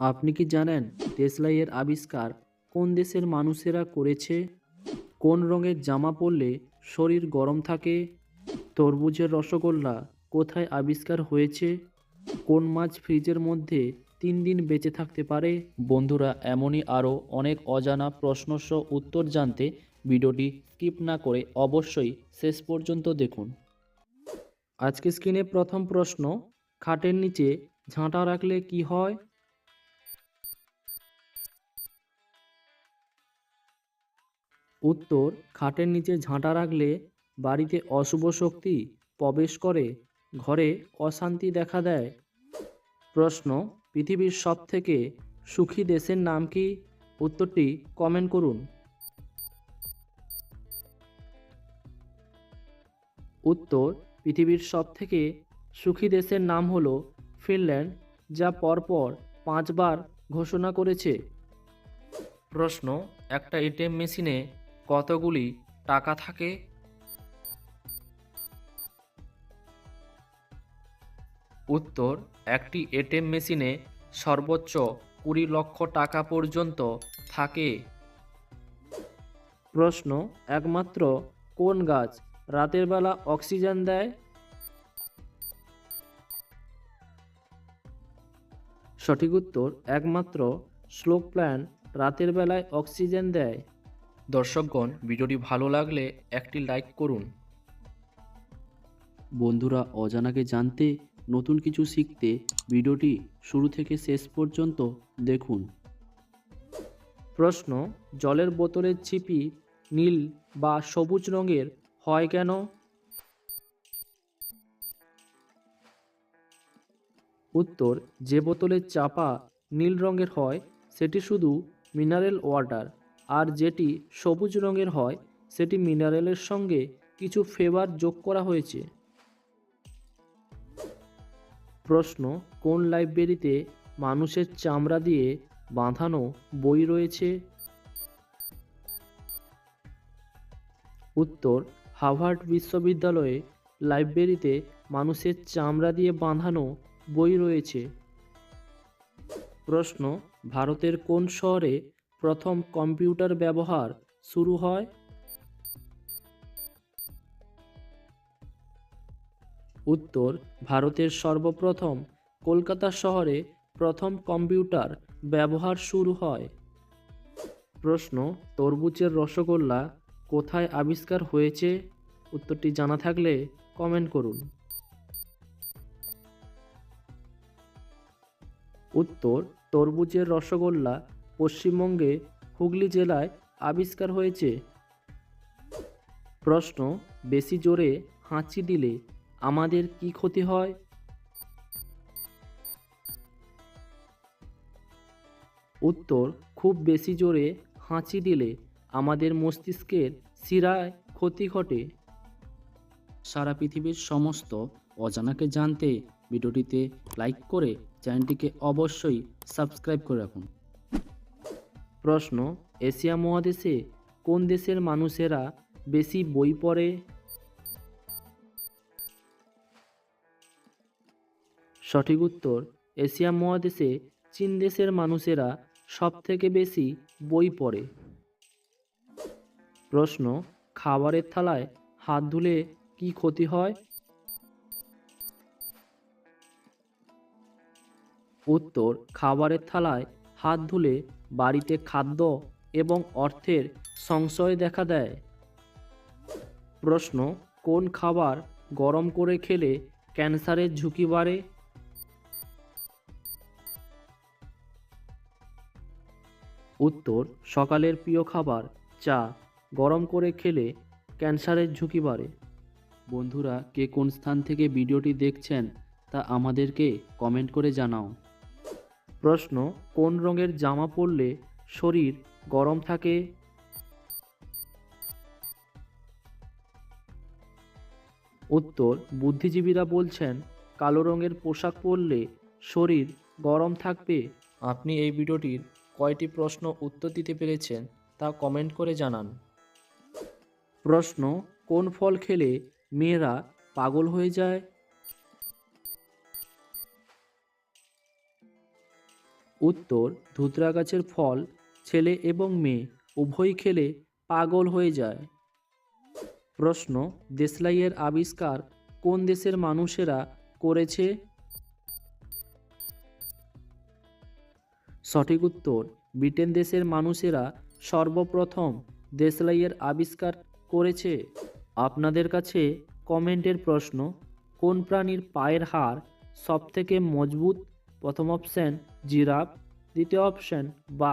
আপনি কি জানেন দেশলাই এর আবিষ্কার কোন দেশের মানুষেরা করেছে? কোন রঙের জামা পরলে শরীর গরম থাকে? তরমুজের রসগোল্লা কোথায় আবিষ্কার হয়েছে? কোন মাছ ফ্রিজের মধ্যে তিন দিন বেঁচে থাকতে পারে? বন্ধুরা, এমনই আরও অনেক অজানা প্রশ্নসহ উত্তর জানতে ভিডিওটি স্কিপ না করে অবশ্যই শেষ পর্যন্ত দেখুন। আজকে স্ক্রিনে প্রথম প্রশ্ন, খাটের নিচে ঝাঁটা রাখলে কি হয়? উত্তর, খাটের নিচে ঝাঁটা রাখলে বাড়িতে অশুভ শক্তি প্রবেশ করে, ঘরে অশান্তি দেখা দেয়। প্রশ্ন, পৃথিবীর সবথেকে সুখী দেশের নাম কি? উত্তরটি কমেন্ট করুন। উত্তর, পৃথিবীর সবথেকে সুখী দেশের নাম হল ফিনল্যান্ড, যা পরপর পাঁচবার ঘোষণা করেছে। প্রশ্ন, একটা এটিএম মেশিনে কতগুলি টাকা থাকে? উত্তর, একটি এটিএম মেশিনে সর্বোচ্চ কুড়ি লক্ষ টাকা পর্যন্ত থাকে। প্রশ্ন, একমাত্র কোন গাছ রাতের বেলা অক্সিজেন দেয়? সঠিক উত্তর, একমাত্র স্লোক প্ল্যান রাতের বেলায় অক্সিজেন দেয়। দর্শকগণ ভিডিওটি ভালো লাগলে একটি লাইক করুন। বন্ধুরা অজানাকে জানতে নতুন কিছু শিখতে ভিডিওটি শুরু থেকে শেষ পর্যন্ত দেখুন। প্রশ্ন জলের বোতলের ছিপি নীল বা সবুজ রঙের হয় কেন? উত্তর যে বোতলের চাপা নীল রঙের হয় সেটি শুধু মিনারেল ওয়াটার আর যেটি সবুজ রঙের হয়, সেটি মিনারেলের সঙ্গে কিছু ফেভার যোগ করা হয়েছে। প্রশ্ন, কোন লাইব্রেরিতে মানুষের চামড়া দিয়ে বাঁধানো বই রয়েছে? উত্তর, হার্ভার্ড বিশ্ববিদ্যালয়ে লাইব্রেরিতে মানুষের চামড়া দিয়ে বাঁধানো বই রয়েছে। প্রশ্ন, ভারতের কোন শহরে প্রথম কম্পিউটার ব্যবহার শুরু হয়। উত্তর, ভারতের সর্বপ্রথম কলকাতা শহরে প্রথম কম্পিউটার ব্যবহার শুরু হয়। প্রশ্ন, তরমুজের রসগোল্লা কোথায় আবিষ্কার হয়েছে? উত্তরটি জানা থাকলে কমেন্ট করুন। উত্তর, তরমুজের রসগোল্লা পশ্চিমবঙ্গে হুগলি জেলায় আবিষ্কার হয়েছে। প্রশ্ন, বেশি জোরে হাঁচি দিলে আমাদের কি ক্ষতি হয়? উত্তর, খুব বেশি জোরে হাঁচি দিলে আমাদের মস্তিষ্কের শিরায় ক্ষতি ঘটে। সারা পৃথিবীর সমস্ত অজানাকে জানতে ভিডিওটিতে লাইক করে চ্যানেলটিকে অবশ্যই সাবস্ক্রাইব করে রাখুন। প্রশ্ন, এশিয়া মহাদেশে কোন দেশের মানুষেরা বেশি বই পড়ে? সঠিক উত্তর, এশিয়া মহাদেশে চীন দেশের মানুষেরা সব থেকে বেশি বই পড়ে। প্রশ্ন, খাবারের থালায় হাত ধুলে কি ক্ষতি হয়? উত্তর, খাবারের থালায় হাত ধুলে বাড়িতে খাদ্য এবং অর্থের সংশয় দেখা দেয়। প্রশ্ন, কোন খাবার গরম করে খেলে ক্যান্সারের ঝুঁকি বাড়ে? উত্তর, সকালের প্রিয় খাবার চা গরম করে খেলে ক্যান্সারের ঝুঁকি বাড়ে। বন্ধুরা, কে কোন স্থান থেকে ভিডিওটি দেখছেন তা আমাদেরকে কমেন্ট করে জানাও। প্রশ্ন, কোন রঙের জামা পরলে শরীর গরম থাকে? উত্তর, বুদ্ধিজীবীরা বলছেন, কালো রঙের পোশাক পরলে শরীর গরম থাকবে। আপনি এই ভিডিওটির কয়টি প্রশ্ন উত্তর দিতে পেরেছেন তা কমেন্ট করে জানান। প্রশ্ন, কোন ফল খেলে মেয়েরা পাগল হয়ে যায়? উত্তর ধুতরা গাছের ফল, ছেলে এবং মেয়ে উভয় খেলে পাগল হয়ে যায়। প্রশ্ন, দেশলাইয়ের আবিষ্কার কোন দেশের মানুষেরা করেছে? সঠিক উত্তর, ব্রিটেন দেশের মানুষেরা সর্বপ্রথম দেশলাইয়ের আবিষ্কার করেছে। আপনাদের কাছে কমেন্টের প্রশ্ন, কোন প্রাণীর পায়ের হাড় সবথেকে মজবুত প্রথম অপশন জিরাফ দ্বিতীয় অপশন বা